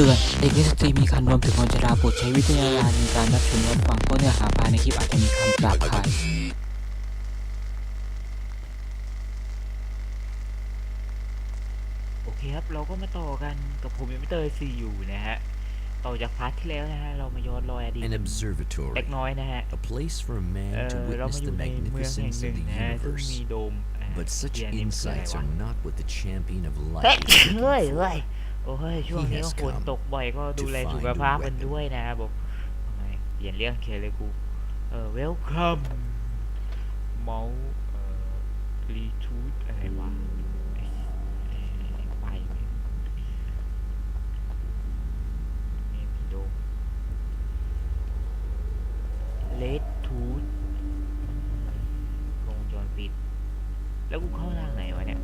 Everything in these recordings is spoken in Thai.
ตือน เด็กและสตรีมีคันรวมถึงคนชราโปรดใช้วิจารณญาณในการรับชมรับฟังเพราะเนื้อหาภายในคลิปอาจจะมีคำหยาบคายโอเคครับเราก็มาต่อกันกับผมยังไม่เตยซีอยู่นะฮะ ต่อจากพาร์ทที่แล้วนะฮะ เรามาย้อนรอยอดีต An เล็ก observatory, น้อยนะฮะ a place for a เอ man to อเรามา witness อยู่ the ในเมืองแห่ง magnificence ห of นึ่ง the นะฮะซึ่งมี universe. โดมอ่า But such ที่อันนี้มันคืออะไร insights วะ are not what the champion of เฮ้ย light เฮ้ยเฮ้ย โอ้ยช่วงนี้ He ก็ has ฝน come ตกบ่อยก็ดูแล to สุข find a ภาพกัน weapon ด้วยนะครับผมทำไมเปลี่ยนเรื่องเคเลยกูเออ welcome เมาส์เอ่อ retweet อะไรวะไอ้ไอ้ไอ้ไปเนี่ยนี่มีโดม red tooth กล้องวงจรปิด แล้วกูเข้าทางไหนวะเนี่ย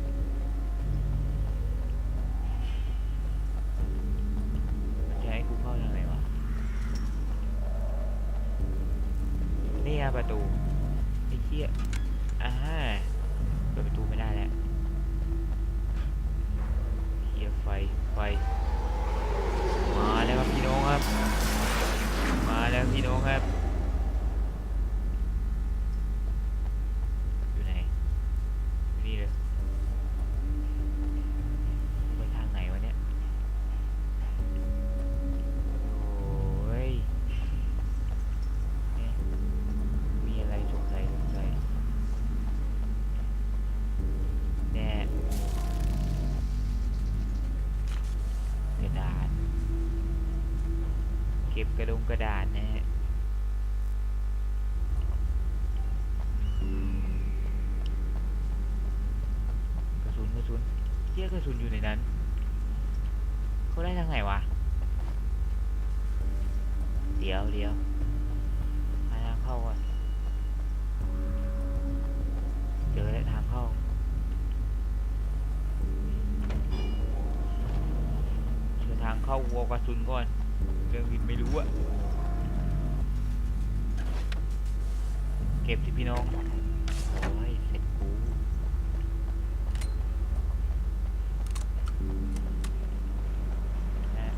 ก็บกระดงกระดาษนะฮะกระสุนกระสุนเที่ยกระสุนอยู่ในนั้นเขาได้ทางไหนวะเดี๋ยวเดี๋ยว พี่น้องโอ้ยเสร็จกูนะ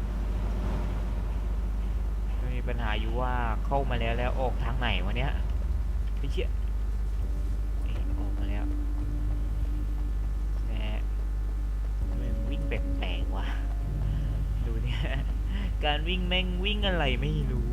มันมีปัญหาอยู่ว่าเข้ามาแล้วแล้วออกทางไหนวะเนี้ยพี่เชี่ยอออกมาแล้วแหมมันวิ่งแปลกๆว่ะ ดูเนี่ย การวิ่งแม่งวิ่งอะไรไม่รู้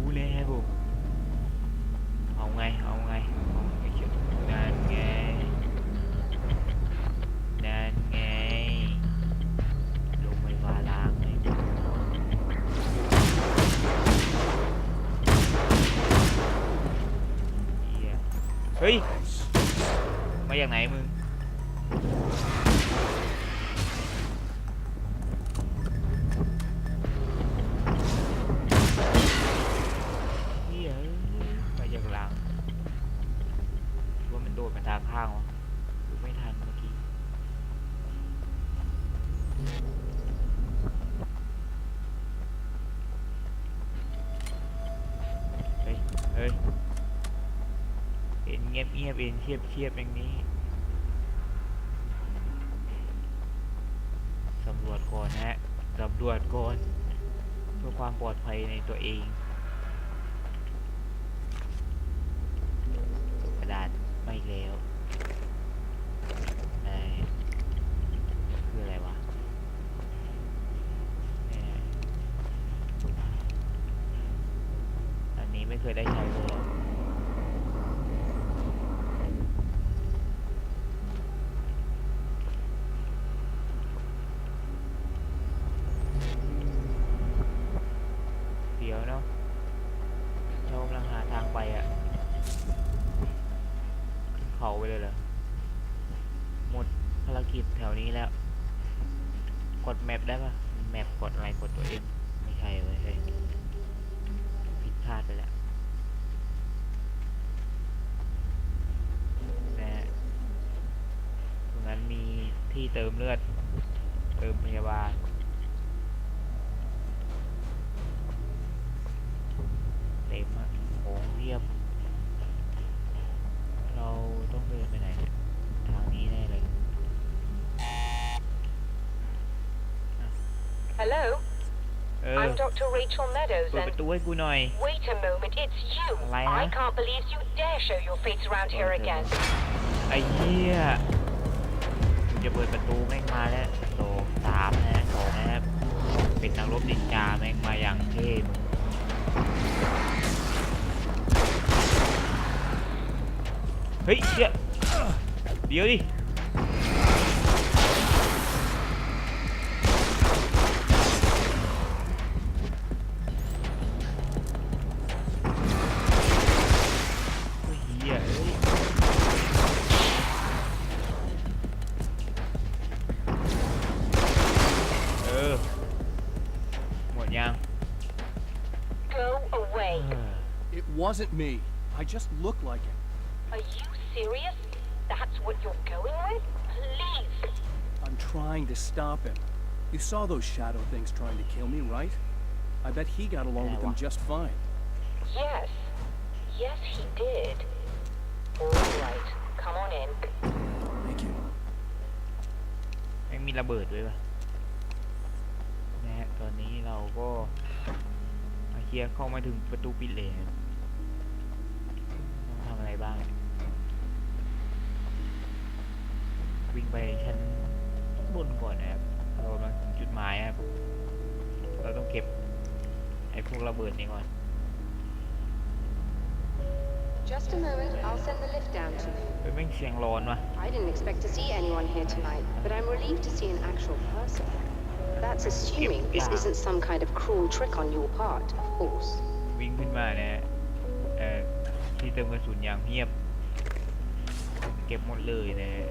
งียบเงียบเอ็นเทียบเทียบอย่างนี้สำรวจก่อนฮะสำรวจก่อนเพื่อความปลอดภัยในตัวเอง กระดาษไม่แล้วไหนคืออะไรวะแหม่อันนี้ไม่เคยได้ใช้เลยอะเดี๋ยวเนาะเรากำลังหาทางไปอะ ขึ้นเขาไปเลยเหรอ หมดภารกิจแถ วนี้แล้ว กดแมปได้ปะแมปกดอะไรกดตัวเองไม่ใช่เลยเผิดพลาดไปแล้วนะตรงนั้นมีที่เติมเลือด เติมพยาบาล เออ I'm Dr. Rachel Meadows เปิดป and ระตูให้กูหน่อย wait a moment, it's you. Lay I á. can't believe you dare show your face around here Ôi, again. ไอ้เหี้ยกูจะเปิดประตูแม่งมาแล้วโตสามนะสองนะครับเป็นนักรบนินจาแม่งมาอย่างเท่มึงเฮ้ยเดี๋ยวเดี๋ยวดิ wasn't me. I just look like it. Are you serious? That's what you're going with? Please. I'm trying to stop him. You saw those shadow things trying to kill me, right? I bet he got along with them Yeah, just fine. Yes. Yes, he did. All right. Come on in. Thank you. แม่งมีระเบิดด้วยปะนะฮะตอนนี้เราก็อาเคียเข้ามาถึงประตูปิดเลยครั บต้องทำอะไรบ้าง วิ่งไปชั้นบนก่อนนะครับเรากำลังถึงจุดหมายนะครับ เราต้องเก็บไอ้พวกระเบิดนี้ก่อน Just a moment, I'll send the lift down to you. เฮ้ยแม่งเสียงร้อนวะ I didn't expect to see anyone here tonight, but I'm relieved to see an actual person. That's assuming this Yeah. isn't some kind of cruel trick on your part, of course. วิ่งขึ้นมานะฮะเอ่อ ที่เติมกระสุนอย่างเงียบ เก็บหมดเลยนะฮะ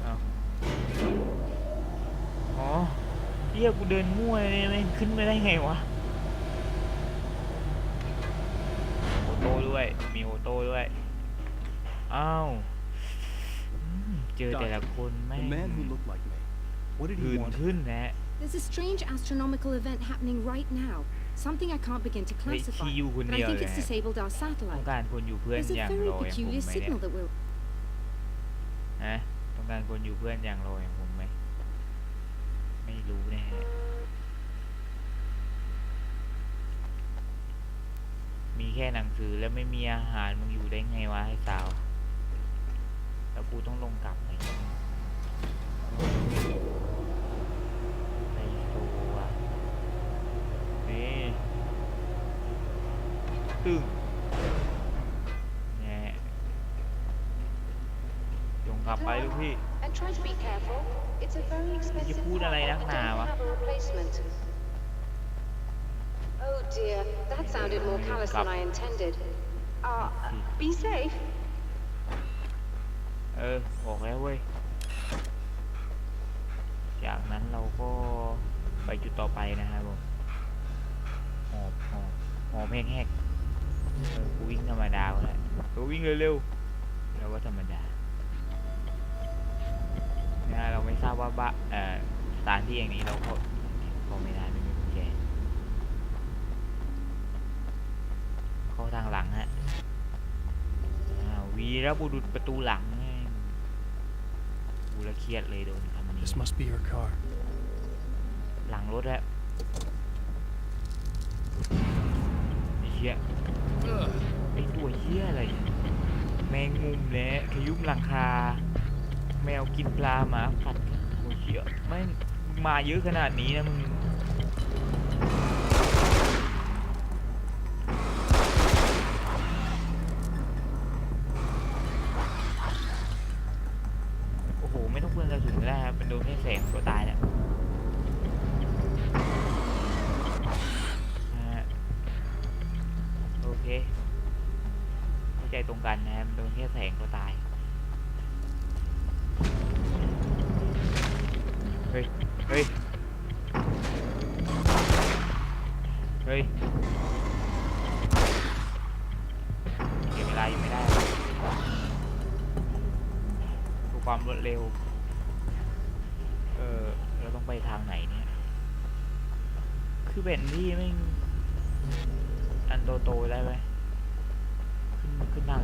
เอาอ๋อเรียกกูเดินมั่วเลยไม่ขึ้นไม่ได้ไงวะ โอโต้ด้วย มีโอโต้ด้วย อ้าวอืมเจอแต่ละคนแม่ The ง man who looked like me. What did หื่ he น want? ขึ้นนะฮะ There's a strange astronomical event happening right now. Something I can't begin to เฮ้ย classify. ที่อยู่คน But เดี I ยว think เลย it's ฮะ disabled our ต้อง satellite. การคนอยู่เพื่อน There's อย่าง a โร very อย่างผม peculiar ไหมเนี่ย signal that will ฮะต้องการคนอยู่เพื่อนอย่างโรอย่างผมไหม ไม่รู้แน่มีแค่หนังสือแล้วไม่มีอาหารมึงอยู่ได้ไงวะไอ้สาว แล้วกูต้องลงกลับไหมไอ้ตัวนี่ ตึ้งแน่ลงกลับไปลูกพี่ And try to be careful. It's a very expensive พูดอะไร model นัก and หนา don't วะ have a replacement. Oh dear, that sounded more callous than I intended. Uh, be safe. เออออกแล้วเว้ย จากนั้นเราก็ไปจุดต่อไปนะครับผมหอบหอบหอบแห้งๆ เออกูวิ่งธรรมดาก็ได้กูวิ่งเร็วๆเราก็ธรรมดานะฮะเราไม่ทราบว่าบ้าเอ่อสถานที่อย่างนี้เราเข้าเข้าไม่ได้ไม่มีกุญแจเข้าทางหลังฮะอ่าวีรบุรุษประตูหลังแม่งกูละเครียดเลยโดนคำนี้ This must be your car. หลังรถแล้ว ไอ้ยไอ้ตัวเชี่ยอะไร แมงมุมและขยุ้มหลังคา แมวกินปลาหมาผัดโอ้เหี้ยไม่มาเยอะขนาดนี้นะมึง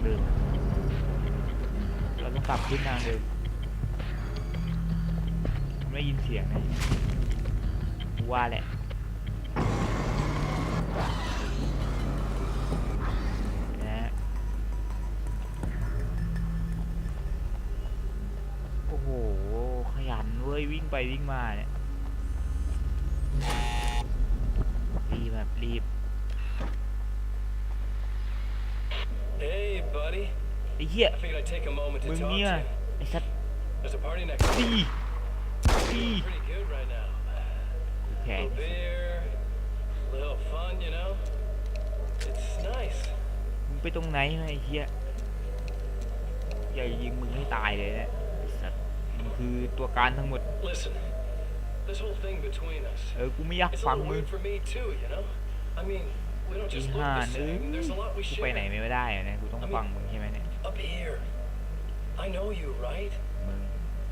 เดิม เราต้องกลับขึ้นทางเดิมไม่ยินเสียงนะว่าแหละโอ้โห ขยันเว้ย วิ่งไปวิ่งมาเนี่ย เหี้ย I figured I'd take a moment to มึง talk to เนี่ย you. ไอ้สัตว์ There's a party next ดี week. ดี Pretty good right now. แขน little beer, little fun, you know. It's nice. มึงไปตรงไหนวะไอ้เหี้ยอย่ายิงมึงให้ตายเลยนะไอ้สัตว์มึงคือตัวการทั้งหมด Listen, this whole thing between us. เออกูไม่อยาก It's a ฟัง little มึง weird for me too, you know. I mean, we don't อี just ห่า look the เอ้ย same. There's a lot we กูไป share. ไหนไม่ได้อะเนี่ยกูต้องฟังมึงใช่ไหมเนี่ย Up here. I know you, right? มึง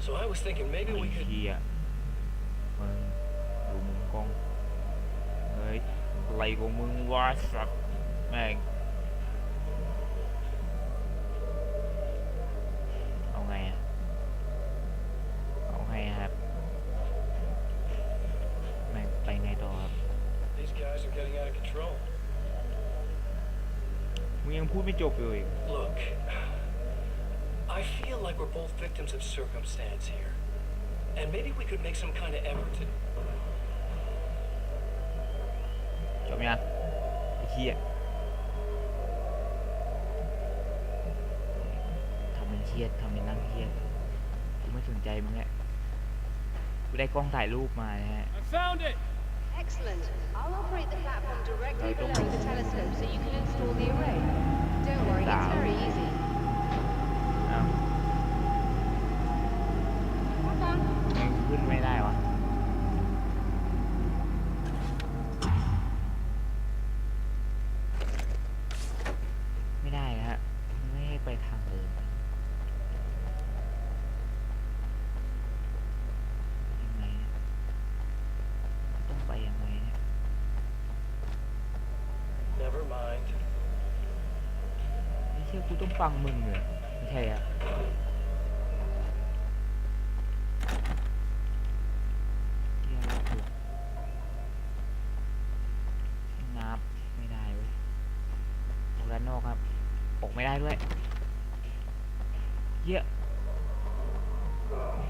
So I was thinking maybe ไอ้ we could. เหี้ยมึงดูมุมกล้องเฮ้ยอะไรของมึงวะสัตว์แม่ง มึงยังพูดไม่จบเลย Look, I feel like we're both victims of circumstance here. And maybe we could make some kind of effort to. จบยังไอ้เหี้ยทำเป็นเครียดทำเป็นนั่งเครียดกูไม่สนใจมึงแหละกูได้กล้องถ่ายรูปมานะฮะ I found it! Excellent. I'll operate the platform directly Right, don't below the telescope so you can install the array. Don't worry, it's Down. very easy. อ้าว Hold on. ทำไมกูขึ้นไม่ได้วะ ไม่เชื่อกูต้องฟังมึงเลยไม่ใช่อะเที่ยวแล้วถูกนับไม่ได้เว้ยออกด้านนอกครับ ออกไม่ได้ด้วยเหี้ย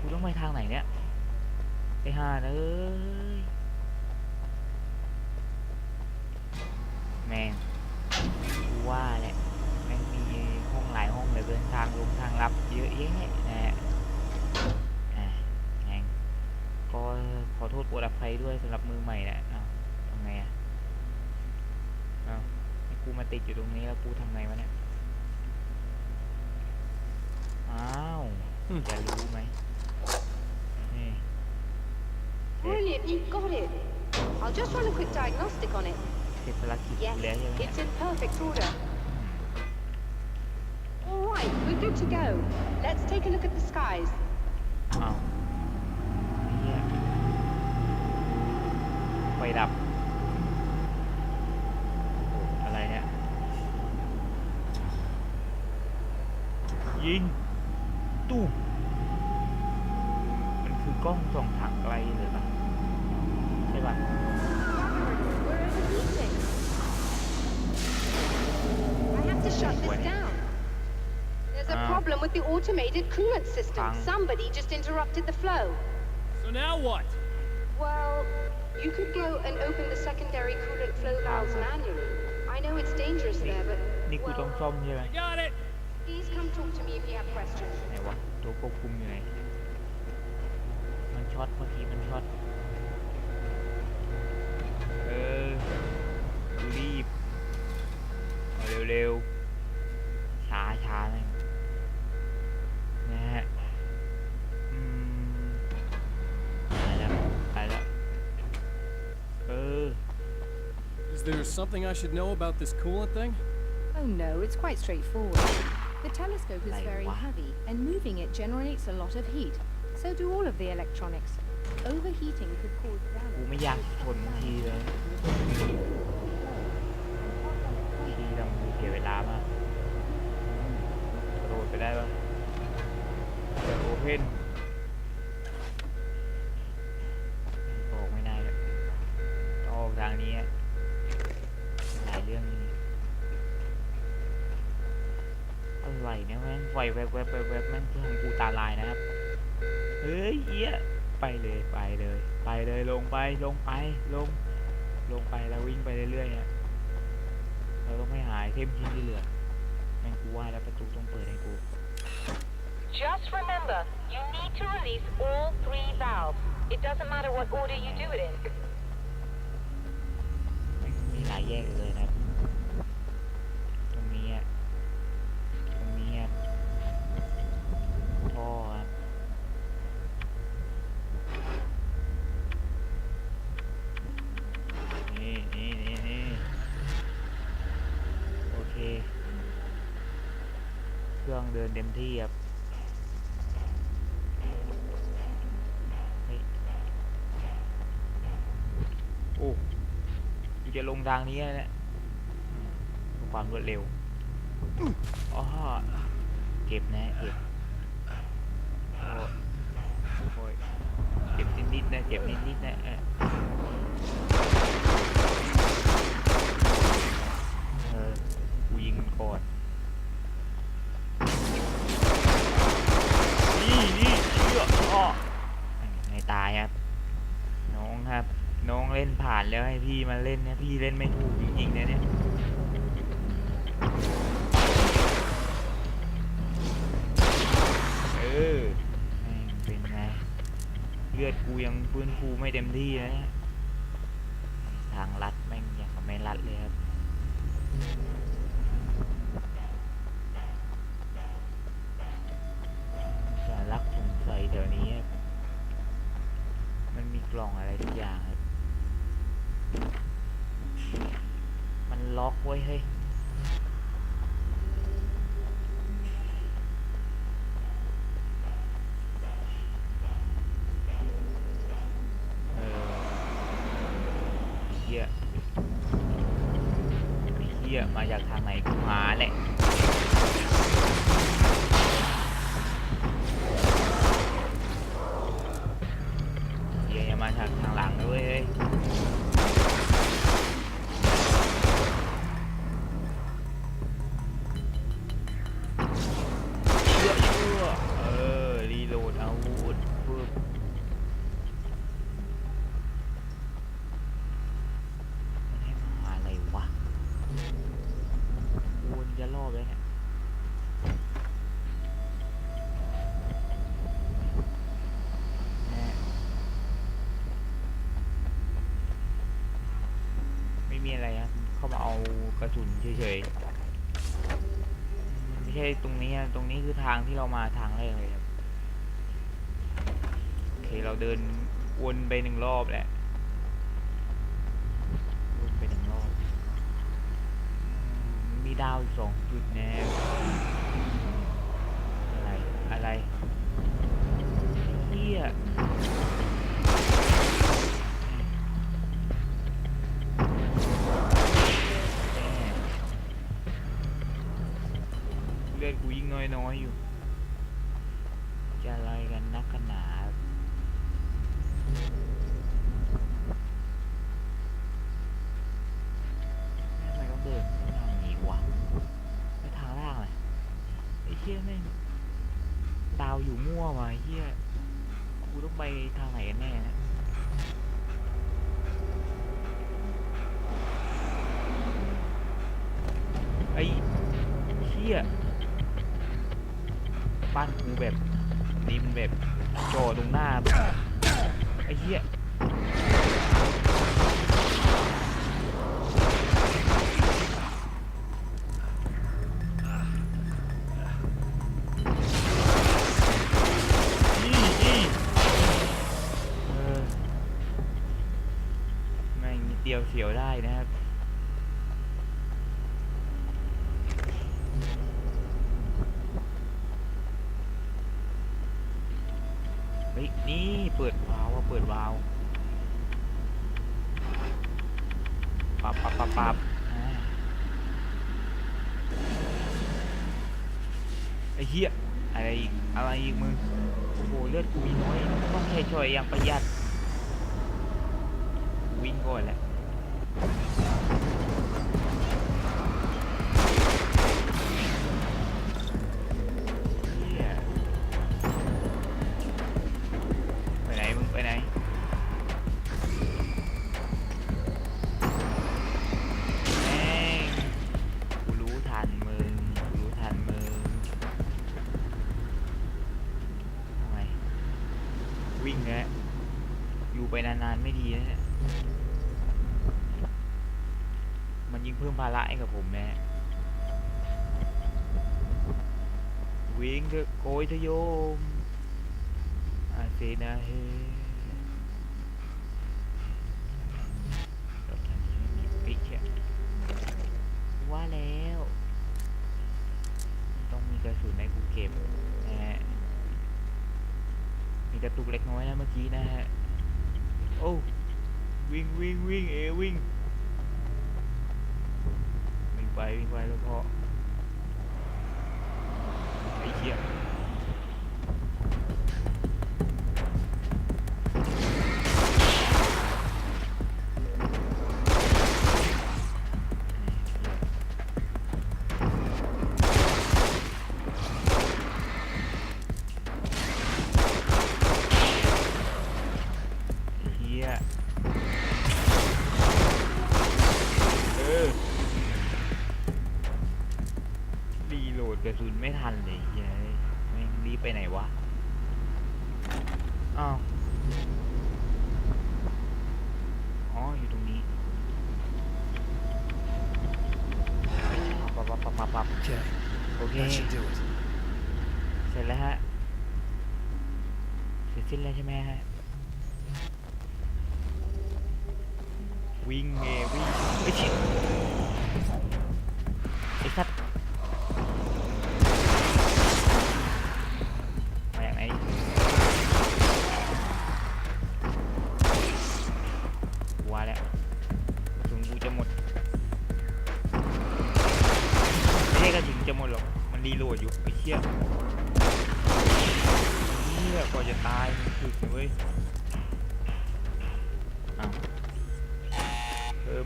กูต้องไปทางไหนเนี่ยไอ้ห่าเอ้ยแม่งกูว่าแหละแม่งมีห้องหลายห้อง เหลยเกินทางลงทางลับเยอะแยะนะฮะอะแม่งก็ขอโทษปวดอภัยด้วยสำหรับมือใหม่นะอ้าวทำไงอะอ้าวให้กูมาติดอยู่ตรงนี้แล้วกูทำไงวะเนี่ย อ้าวจะรู้ไหมนี่ Brilliant, you got it. I'll just run a quick diagnostic on it. เสร็จภารกิจ Yes, กูแล้วใช่ไหมเนี่ย it's in perfect order. All right, we're good to go. Let's take a look at the skies. อ้าวเฮียไฟดับ อะไรเนี่ย ยิง automated coolant system. Bang. Somebody just interrupted the flow. So now what? Well, you could go and open the secondary coolant flow valves manually. I know it's dangerous there, but นี่กูต้องซ่อมใช่ไหม I got it! please come talk to me if you have questions. ไหนวะตัวควบคุมอยู่ไหนมันช็อตเมื่อกี้มันช็อตเออกูรีบเอาเร็วๆ Is there something I should know about this coolant thing? Oh no, it's quite straightforward. The telescope is Like very what? heavy, and moving it generates a lot of heat. So do all of the electronics. Overheating could cause กู damage. ไม่อยากชนทีเลยทีทำเสียเวลามากกระโดดไปได้ปะเปิดโอเพน ลยลงไปลงไปลง ลงไปแล้ววิ่งไปเรื่อยๆฮะเราต้องไม่หายเทมชิ้นที่เหลือแม่งกูว่าแล้วประตูต้องเปิดให้กู Just remember, you need to release all three valves. It doesn't matter what order you do it in. แม่งมีหลายแยกเลยนะ เต็มที่ครับเฮ้ยโอ้กูจะลงทางนี้แล้วเนะความรวดเร็วอ๋อเก็บนะเก็บโอ้ยเก็บนิดๆนะเก็บนิดๆนะเออเออกูยิงมันก่อน นี่นี่เชื่อพ่อไม่ตายครับ น้องครับ น้องเล่นผ่านแล้วให้พี่มาเล่นเนี่ยพี่เล่นไม่ถูกจริงๆนะเนี่ยเออแม่งเป็นไง เลือดกู ยังฟื้นฟูไม่เต็มที่นะเนี่ยทางลัดแม่งยังไม่ลัดเลยครับ สารลักสงสัยแถวนี้ครับมันมีกล่องอะไรทุกอย่างครับ มันล็อกไว้เฮ้ย เออเฮียไอ้เฮียมาจากทางไหนกูหาแหละ เฮียอย่ามาทางทางหลังด้วยเฮ้ยเชื่อเชื่อเออ รีโหลดอาวุธปึ๊บมันให้มาหาอะไรวะวนจะรอบเลยเนี่ย แม่ไม่มีอะไรครับเข้ามาเอากระสุนเฉยๆมันไม่ใช่ตรงนี้อะตรงนี้คือทางที่เรามาทางแรกเลยครับโอเคเราเดินวนไปหนึ่งรอบแหละวนไปหนึ่งรอบมีดาวสองจุดแน่อะไรอะไรเฮีย เลือดกูยิ่งน้อยๆอยู่ จะอะไรกันนักกันหนาทำไมต้องเดินทางนี้วะไปทางล่างเลย เฮียแม่งดาวอยู่มั่วมาไอ้เชี่ยกูต้องไปทางไหนกันแน่นะไอ้เชี่ยบ้านกูแบบริมแบบจอตรงหน้า ไอ้เหี้ย ปับปับปับปับอ่าไอ้เหี้ยอะไรอีกอะไรอีกมึงโอ้โหเลือดกูมีน้อยต้องใช้ช่วยอย่างประหยัดวิ่งก่อนแหละ เถอโกยเถอะโยมอาเซนาเฮปิ๊กอะว่าแล้ว ต้องมีกระสุนในกูเก็บนะฮะ มีกระตุกเล็กน้อยนะเมื่อกี้นะฮะ โอ้วิ่งวิ่งวิ่งเอวิ่งวิ่งไปวิ่งไปแล้วพอ ไอ้เหี้ย ดกระสุนไม่ทันเลยเฮ้ยแม่งรีบไปไหนวะ อ้าว อ๋อ อยู่ตรงนี้ปับปับปับปับปับ Okay, โอเค that should do it. เสร็จแล้วฮะ เสร็จสิ้นแล้วใช่ไหมฮะ วิ่งเงวิ่งไอ้ยชิ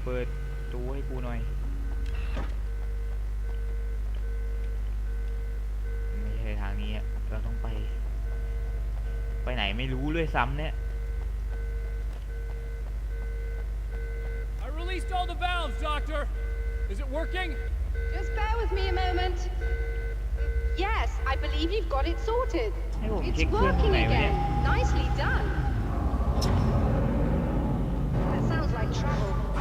เออเปิดตูให้กูหน่อย ไม่ใช่ทางนี้อะเราต้องไป ไปไหนไม่รู้เลยซ้ำเนี่ย I released all the valves, Doctor. Is it working? Just bear with me a moment. Yes, I believe you've got it sorted. ให้ผม It's เช็คเครื่องตรง working ไหนวะเนี่ย again. Nicely done. That sounds like trouble.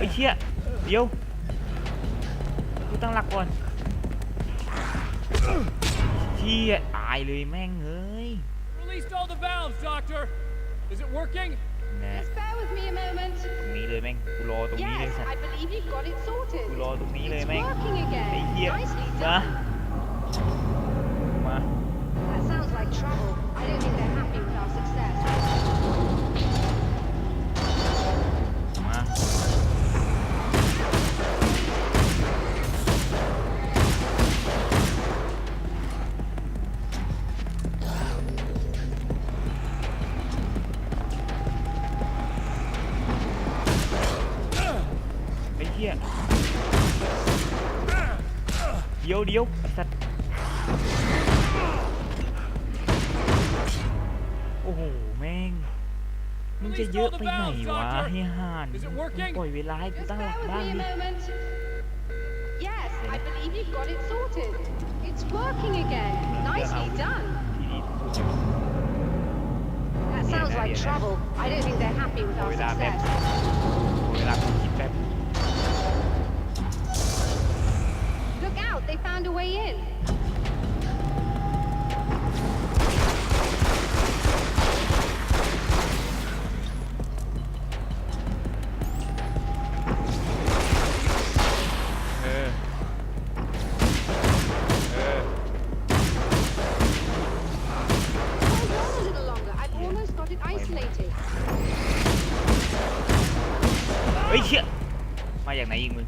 ไอ้ยเชี่ยเดี๋ยวกูตั้งหลักก่อนเชี่ยตายเลยแม่งเอ้ย Released all the valves, Doctor. Is it working? แน่ Just bear with me a moment. ตรงนี้เลยแม่งกูรอตรงนี้เลย Yes, สัตว์ I believe you've got it sorted. กูรอตรงนี้เลย It's แม่ง working ไอ้ again. เหี้ย Nicely มา done. มา That sounds like trouble. I don't think they're หี้ยเดี๋ยวเดี๋ยวไอ้สัตว์โอ้โห แม่ง มึงจะเยอะไปไหนวะให้ห่านมึงปล่อยเวลาให้กู Just ตั้งหลั bear ก with บ้าง me a ดิ moment. Yes, I believe you've got it sorted. It's working again. Nicely done. ที่ดีที่สุด That sounds like yeah. trouble. I don't think they're happy with our Ôi, đạp em. success. They found a way in. เออเออ Hold on a little longer. I've almost got it isolated. เฮ้ยเชี่ยมาจากไหนยิงมึง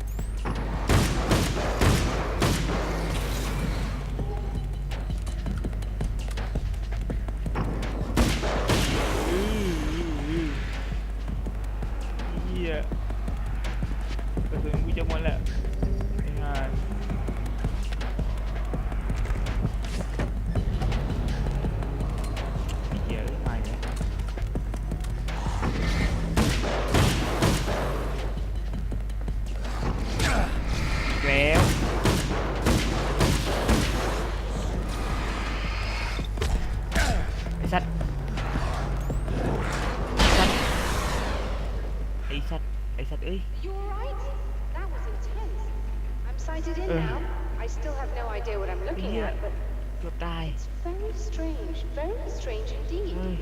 I'm sighted in Uh. now. I still have no idea what I'm looking Yeah. at, but เกือบตาย it's very strange. Very strange indeed. เฮ้ย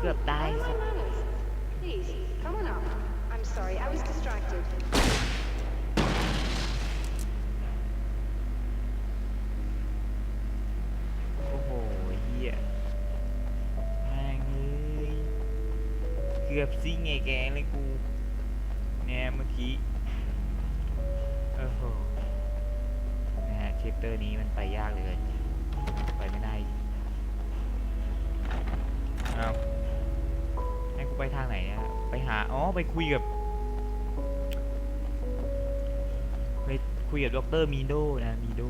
เกือบตาย Where สั are ต my ว์ manners? Please, come on up. I'm sorry, I was distracted. โอ้โหเฮียแม่งเอ้ยเกือบซิ่งไงแกงเลยกูเนี่ยเมื่อกี้ เชปเตอร์นี้มันไปยากเหลย ไปไม่ได้เอาให้กูไปทางไหนอะไปหา อ๋อ ไปคุยกับ ไปคุยกับดรมีโดนะมีโด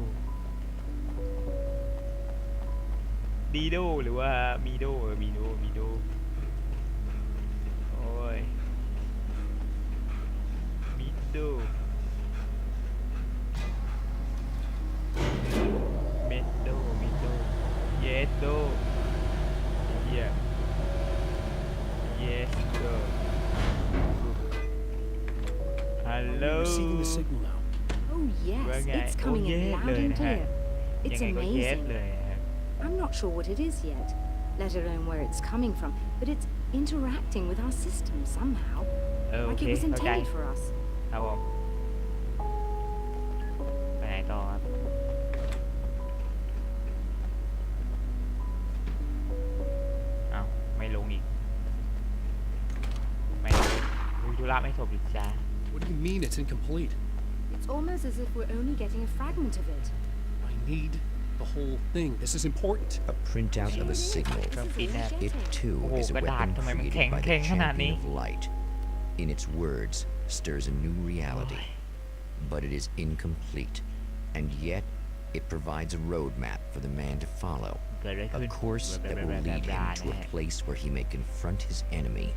ดีโดหรือว่ามีโดเออมีโดมีโดโอ้ยมีโดเมดโดมีโดเยสโดเฮียเยสโดฮัลโหล Receiving the signal now. Oh yes, Well, yeah, it's oh, coming in yeah, loud เลย and นะฮะ clear. ยัง It's ไงก็เยส amazing. เลยนะฮะ I'm not sure what it is yet, let alone where it's coming from, but it's interacting with our system somehow, เออโอ like เค it was เข้าใจ intended for us. ครับผม it's incomplete? It's almost as if we're only getting a fragment of it. I need the whole thing. This is important. A printout of a signal. This is all Complete we're that. It getting. too Oh, is a granat. weapon Tụi mày muốn created khèn- by the khèn thế nào champion đi? of light. In its words, stirs a new reality. But it is incomplete. And yet, it provides a roadmap for the man to follow. เกิดอะไร A ขึ้น course that will lead him to a place where he may confront his enemy.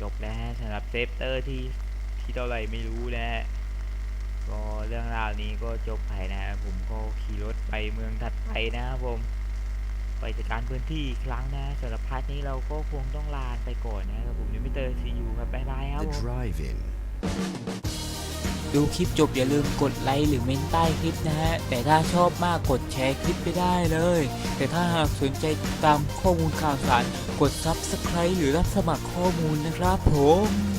จบแล้วฮะสำหรับเซฟเตอร์ที่ ที่เท่าไหร่ไม่รู้นะฮะก็เรื่องราวนี้ก็จบไปนะฮะผมก็ขี่รถไปเมืองถัดไปนะครับผม ไปจัดการพื้นที่อีกครั้งนะสำหรับพาร์ทนี้เราก็คงต้องลาไปก่อนนะครับผมนิมิเตอร์ซียูครับบ๊ายบายครับผม ดูคลิปจบอย่าลืมกดไลค์หรือเมนใต้คลิปนะฮะ แต่ถ้าชอบมากกดแชร์คลิปไปได้เลย แต่ถ้าหากสนใจติดตามข้อมูลข่าวสาร กด Subscribe หรือรับสมัครข้อมูลนะครับผม